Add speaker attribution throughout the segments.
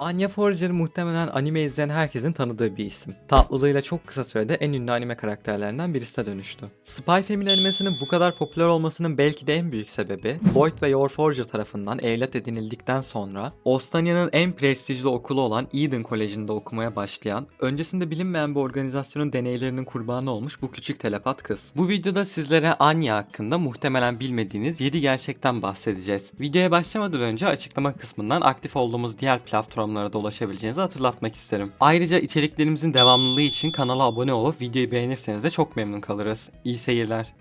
Speaker 1: Anya Forger muhtemelen anime izleyen herkesin tanıdığı bir isim. Tatlılığıyla çok kısa sürede en ünlü anime karakterlerinden birisine dönüştü. Spy Family animesinin bu kadar popüler olmasının belki de en büyük sebebi Lloyd ve Yor Forger tarafından evlat edinildikten sonra Ostania'nın en prestijli okulu olan Eden Koleji'nde okumaya başlayan, öncesinde bilinmeyen bir organizasyonun deneylerinin kurbanı olmuş bu küçük telepat kız. Bu videoda sizlere Anya hakkında muhtemelen bilmediğiniz 7 gerçekten bahsedeceğiz. Videoya başlamadan önce açıklama kısmından aktif olduğumuz diğer platformlara da ulaşabileceğinizi hatırlatmak isterim. Ayrıca içeriklerimizin devamlılığı için kanala abone olup videoyu beğenirseniz de çok memnun kalırız. İyi seyirler.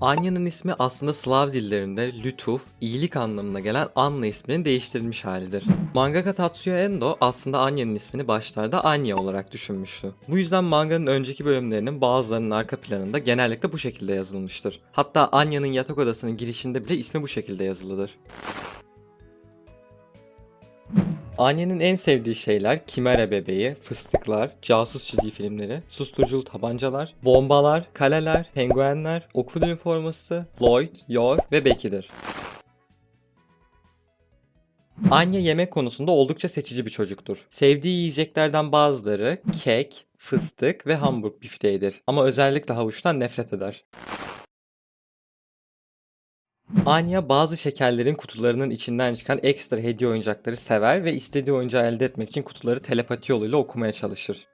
Speaker 1: Anya'nın ismi aslında Slav dillerinde lütuf, iyilik anlamına gelen Anna isminin değiştirilmiş halidir. Mangaka Tatsuya Endo aslında Anya'nın ismini başlarda Anya olarak düşünmüştü. Bu yüzden manganın önceki bölümlerinin bazılarının arka planında genellikle bu şekilde yazılmıştır. Hatta Anya'nın yatak odasının girişinde bile ismi bu şekilde yazılıdır. Anya'nın en sevdiği şeyler Kimera bebeği, fıstıklar, casus çizgi filmleri, susturuculu tabancalar, bombalar, kaleler, penguenler, okul üniforması, Lloyd, Yor ve Becky'dir. Anya yemek konusunda oldukça seçici bir çocuktur. Sevdiği yiyeceklerden bazıları kek, fıstık ve hamburg bifteğidir. Ama özellikle havuçtan nefret eder. Anya bazı şekerlerin kutularının içinden çıkan ekstra hediye oyuncakları sever ve istediği oyuncağı elde etmek için kutuları telepati yoluyla okumaya çalışır.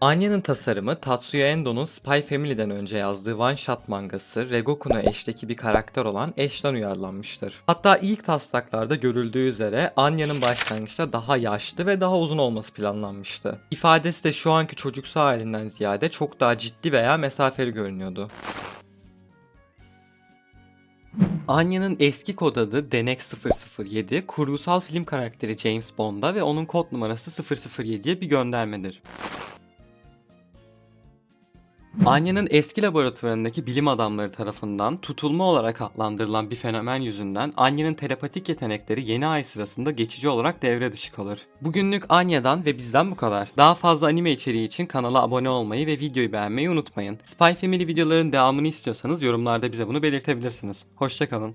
Speaker 1: Anya'nın tasarımı Tatsuya Endo'nun Spy Family'den önce yazdığı One Shot mangası Regoku'na eşteki bir karakter olan Ash'tan uyarlanmıştır. Hatta ilk taslaklarda görüldüğü üzere Anya'nın başlangıçta daha yaşlı ve daha uzun olması planlanmıştı. İfadesi de şu anki çocuksu halinden ziyade çok daha ciddi veya mesafeli görünüyordu. Anya'nın eski kod adı Denek 007, kurgusal film karakteri James Bond'a ve onun kod numarası 007'ye bir göndermedir. Anya'nın eski laboratuvarındaki bilim adamları tarafından tutulma olarak adlandırılan bir fenomen yüzünden Anya'nın telepatik yetenekleri yeni ay sırasında geçici olarak devre dışı kalır. Bugünlük Anya'dan ve bizden bu kadar. Daha fazla anime içeriği için kanala abone olmayı ve videoyu beğenmeyi unutmayın. Spy Family videoların devamını istiyorsanız yorumlarda bize bunu belirtebilirsiniz. Hoşçakalın.